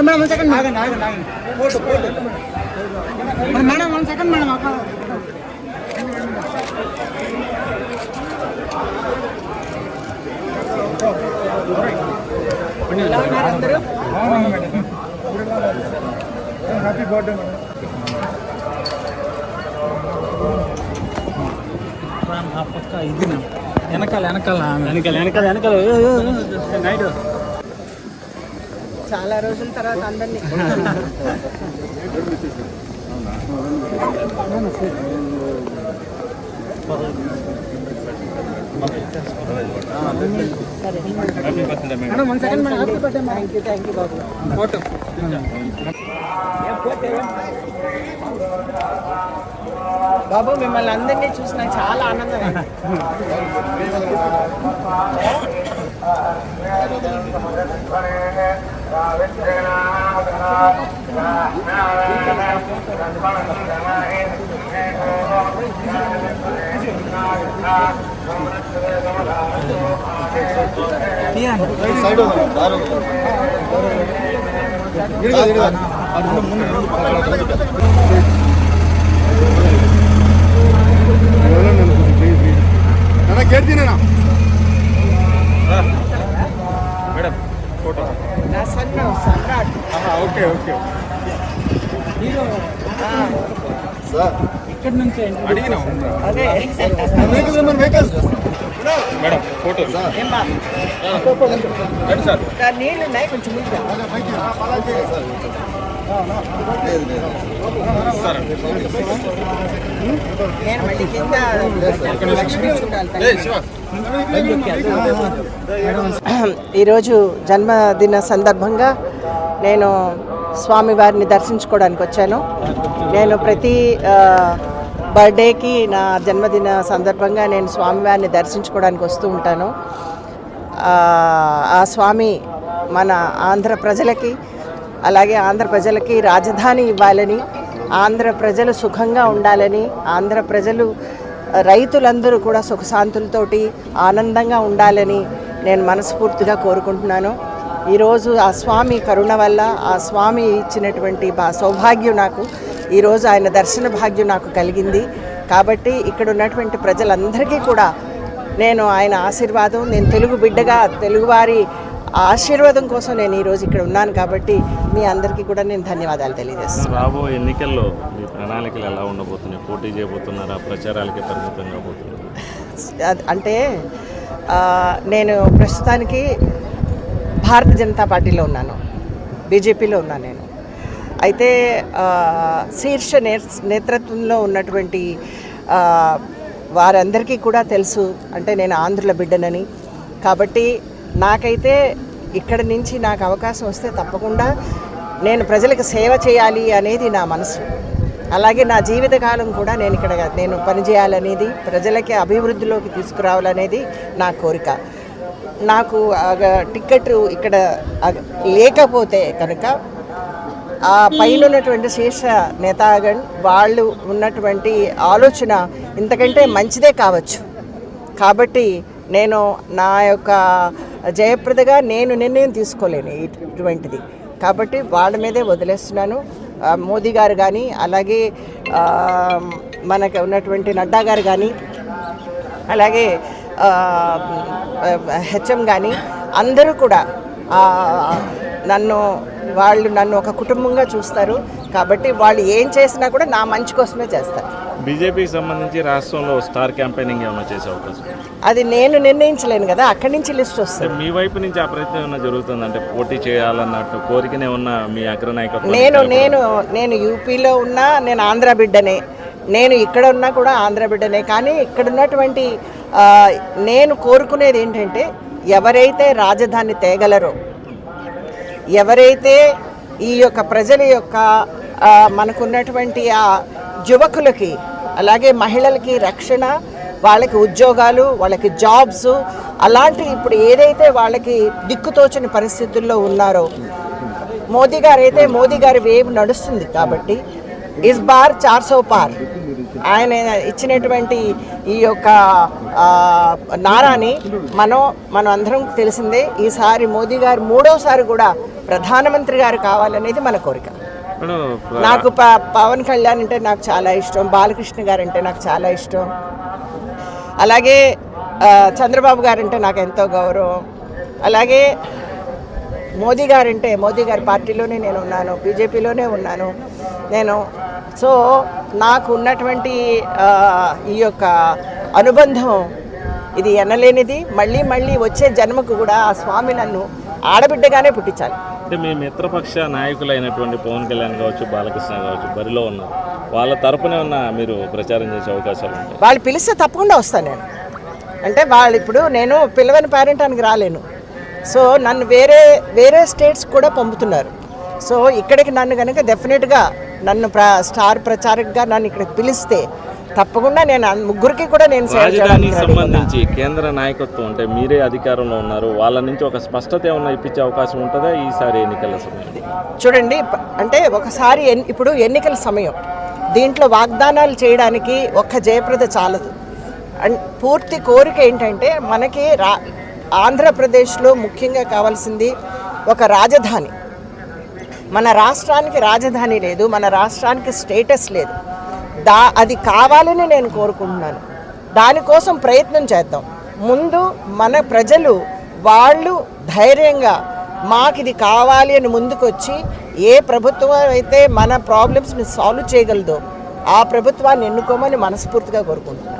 Madam madam one second ఆగండి ఆగండి ఆగండి photo photo madam madam one second madam అక్క హ్యాపీ బర్త్డే మేడం ఆ పక్క ఇది వెనకాల వెనకాల వెనకాల వెనకాల వెనకాల నైట్ చాలా రోజుల తర్వాత అందరినీ. థ్యాంక్ యూ థ్యాంక్ యూ బాబు ఫోటో బాబు మిమ్మల్ని అందరినీ చూసి నాకు చాలా ఆనందం సైడ్ గేట్ తినేనా మేడం ఫోటో నా సన్న సమ్రాట్. Okay okay. ఆ, సార్. ఇక్కడ నుంచి అడిగినా. అదే. Vehicles madam photo. సార్. నీళ్ళు ఉన్నాయి కొంచెం ఈరోజు జన్మదిన సందర్భంగా నేను స్వామివారిని దర్శించుకోవడానికి వచ్చాను. నేను ప్రతి బర్త్డేకి నా జన్మదిన సందర్భంగా నేను స్వామివారిని దర్శించుకోవడానికి వస్తూ ఉంటాను. ఆ స్వామి మన ఆంధ్ర ప్రజలకి అలాగే ఆంధ్ర ప్రజలకి రాజధాని ఇవ్వాలని ఆంధ్ర ప్రజలు సుఖంగా ఉండాలని ఆంధ్ర ప్రజలు రైతులందరూ కూడా సుఖశాంతులతోటి ఆనందంగా ఉండాలని నేను మనస్ఫూర్తిగా కోరుకుంటున్నాను. ఈరోజు ఆ స్వామి కరుణ వల్ల ఆ స్వామి ఇచ్చినటువంటి బా- సౌభాగ్యం నాకు ఈరోజు ఆయన దర్శన భాగ్యం నాకు కలిగింది. కాబట్టి ఇక్కడ ఉన్నటువంటి ప్రజలందరికీ కూడా నేను ఆయన ఆశీర్వాదం నేను తెలుగు బిడ్డగా తెలుగువారి ఆశీర్వాదం కోసం నేను ఈరోజు ఇక్కడ ఉన్నాను కాబట్టి మీ అందరికీ కూడా నేను ధన్యవాదాలు తెలియజేస్తాను. రాబో ఎన్నికల్లో మీ ప్రణాళికలు ఎలా ఉండబోతున్నాయి? పోటీ చేయబోతున్నారా? ప్రచారాలకే పరిమితంగా పోతున్నారు అద్- అంటే నేను ప్రస్తుతానికి భారతీయ జనతా పార్టీలో ఉన్నాను. బీజేపీలో ఉన్నాను నేను. అయితే శీర్ష నేతృత్వంలో ఉన్నటువంటి వారందరికీ కూడా తెలుసు. అంటే నేను ఆంధ్రుల బిడ్డనని. కాబట్టి నాకైతే ఇక్కడ నుంచి నాకు అవకాశం వస్తే తప్పకుండా నేను ప్రజలకు సేవ చేయాలి అనేది నా మనసు. అలాగే నా జీవితకాలం కూడా నేను ఇక్కడ నేను పనిచేయాలనేది ప్రజలకి అభివృద్ధిలోకి తీసుకురావాలనేది నా కోరిక. నాకు టికెట్ ఇక్కడ లేకపోతే కనుక ఆ పైన ఉన్నటువంటి శీర్ష నేతాగణ్ వాళ్ళు ఉన్నటువంటి ఆలోచన ఇంతకంటే మంచిదే కావచ్చు. కాబట్టి నేను నా యొక్క జయప్రదగా నేను నిర్ణయం తీసుకోలేను ఇటువంటిది. కాబట్టి వాళ్ళ మీదే వదిలేస్తున్నాను. మోదీ గారు కానీ అలాగే మనకు ఉన్నటువంటి నడ్డా గారు కానీ అలాగే హెచ్ఎం కానీ అందరూ కూడా నన్ను వాళ్ళు నన్ను ఒక కుటుంబంగా చూస్తారు. కాబట్టి వాళ్ళు ఏం చేసినా కూడా నా మంచి కోసమే చేస్తారు. బీజేపీకి సంబంధించి రాష్ట్రంలో స్టార్ క్యాంపెయినింగ్ ఏమైనా చేసే అవకాశం? అది నేను నిర్ణయించలేను కదా అక్కడి నుంచి లిస్ట్ వస్తుంది. మీ వైపు నుంచి ఆ ప్రయత్నం ఏమైనా జరుగుతుంది? అంటే పోటీ చేయాలన్నట్టు కోరికనే ఉన్న మీ అగ్రనాయకత్వం నేను నేను నేను యూపీలో ఉన్నా నేను ఆంధ్ర బిడ్డనే. నేను ఇక్కడ ఉన్నా కూడా ఆంధ్ర బిడ్డనే. కానీ ఇక్కడ ఉన్నటువంటి నేను కోరుకునేది ఏంటంటే ఎవరైతే రాజధాని తేగలరో ఎవరైతే ఈ యొక్క ప్రజల యొక్క మనకున్నటువంటి ఆ యువకులకి అలాగే మహిళలకి రక్షణ వాళ్ళకి ఉద్యోగాలు వాళ్ళకి జాబ్స్ అలాంటి ఇప్పుడు ఏదైతే వాళ్ళకి దిక్కుతోచని పరిస్థితుల్లో ఉన్నారో మోదీ గారు అయితే మోదీ గారి వేవ్ నడుస్తుంది కాబట్టి ఇస్ బార్ చార్సో పార్. ఆయన ఇచ్చినటువంటి ఈ యొక్క నారాని మనం మనం అందరం తెలిసిందే ఈసారి మోదీ గారు మూడోసారి కూడా ప్రధానమంత్రి గారు కావాలనేది మన కోరిక. నాకు పవన్ కళ్యాణ్ అంటే నాకు చాలా ఇష్టం బాలకృష్ణ గారు అంటే నాకు చాలా ఇష్టం. అలాగే చంద్రబాబు గారు అంటే నాకు ఎంతో గౌరవం. అలాగే మోదీ గారు అంటే మోదీ గారి పార్టీలోనే నేను ఉన్నాను బీజేపీలోనే ఉన్నాను. నేను సో నాకు ఉన్నటువంటి ఈ యొక్క అనుబంధం ఇది ఎనలేనిది. మళ్ళీ మళ్ళీ వచ్చే జన్మకు కూడా ఆ స్వామి నన్ను ఆడబిడ్డగానే పుట్టించాలి. అంటే మీ మిత్రపక్ష నాయకులైనటువంటి పవన్ కళ్యాణ్ కావచ్చు బాలకృష్ణ కావచ్చు బరిలో ఉన్నారు. వాళ్ళ తరపునే ఉన్న మీరు ప్రచారం చేసే అవకాశాలు ఉంటాయి? వాళ్ళు పిలిస్తే తప్పకుండా వస్తాను నేను. అంటే వాళ్ళు ఇప్పుడు నేను పిల్లవని పేరెంటానికి రాలేను. సో నన్ను వేరే వేరే స్టేట్స్ కూడా పంపుతున్నారు. సో ఇక్కడికి నన్ను కనుక డెఫినెట్గా నన్ను ప్ర స్టార్ ప్రచారకగా నన్ను ఇక్కడికి పిలిస్తే తప్పకుండా నేను ముగ్గురికి కూడా నేను రాజధానికి. సంబంధించి కేంద్ర నాయకత్వం అంటే మీరే అధికారంలో ఉన్నారు. వాళ్ళ నుంచి ఒక స్పష్టత ఏమన్నా ఇప్పించే అవకాశం ఉంటుందా ఈసారి ఎన్నికల సమయంలో? చూడండి అంటే ఒకసారి ఇప్పుడు ఎన్నికల సమయం. దీంట్లో వాగ్దానాలు చేయడానికి ఒక్క జయప్రద చాలదు. అండ్ పూర్తి కోరిక ఏంటంటే మనకి రా ఆంధ్రప్రదేశ్లో ముఖ్యంగా కావాల్సింది ఒక రాజధాని. మన రాష్ట్రానికి రాజధాని లేదు మన రాష్ట్రానికి స్టేటస్ లేదు. దా అది కావాలని నేను కోరుకుంటున్నాను. దానికోసం ప్రయత్నం చేద్దాం. ముందు మన ప్రజలు వాళ్ళు ధైర్యంగా మాకు ఇది కావాలి అని ముందుకొచ్చి ఏ ప్రభుత్వం అయితే మన ప్రాబ్లమ్స్ని సాల్వ్ చేయగలదో ఆ ప్రభుత్వాన్ని ఎన్నుకోమని మనస్ఫూర్తిగా కోరుకుంటున్నాను.